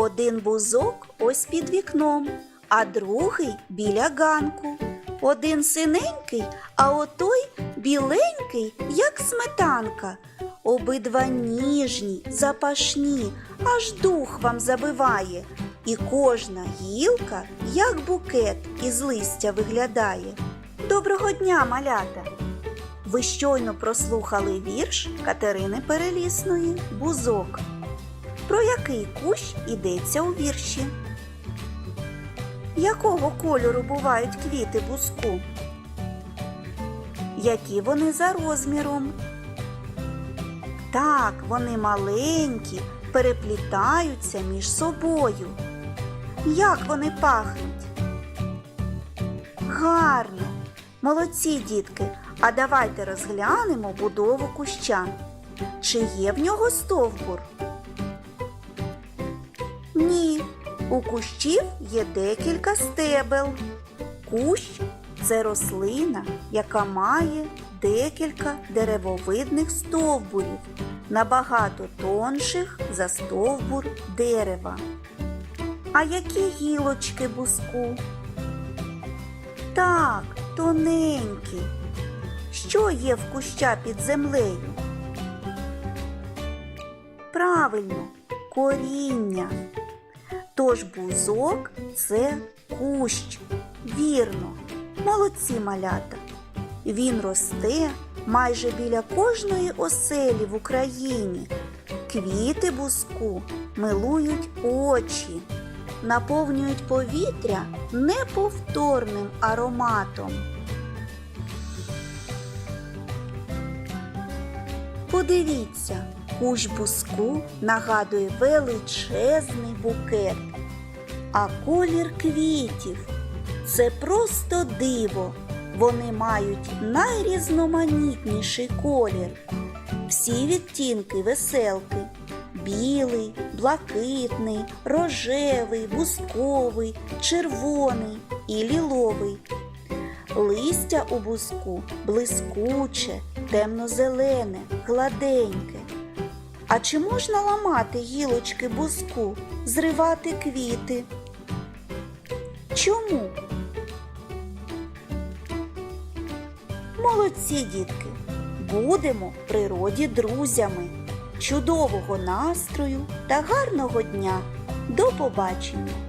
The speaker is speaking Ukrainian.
Один бузок ось під вікном, а другий біля ганку. Один синенький, а отой біленький, як сметанка. Обидва ніжні, запашні, аж дух вам забиває. І кожна гілка, як букет із листя виглядає. Доброго дня, малята! Ви щойно прослухали вірш Катерини Перелісної Бузок. Про який кущ йдеться у вірші? Якого кольору бувають квіти бузку? Які вони за розміром? Так, вони маленькі, переплітаються між собою. Як вони пахнуть? Гарно. Молодці, дітки. А давайте розглянемо будову куща. Чи є в нього стовбур? У кущів є декілька стебел. Кущ це рослина, яка має декілька деревовидних стовбурів, набагато тонших за стовбур дерева. А які гілочки буску? Так, тоненькі. Що є в куща під землею? Правильно, коріння. Тож бузок це кущ. Вірно, молодці малята. Він росте майже біля кожної оселі в Україні. Квіти бузку милують очі, наповнюють повітря неповторним ароматом. Подивіться, кущ буску нагадує величезний букет, а колір квітів це просто диво. Вони мають найрізноманітніший колір. Всі відтінки веселки білий, блакитний, рожевий, бусковий, червоний і ліловий. Листя у буску блискуче, темно-зелене, гладеньке. А чи можна ламати гілочки буску, зривати квіти? Чому? Молодці, дітки! Будемо в природі друзями. Чудового настрою та гарного дня! До побачення!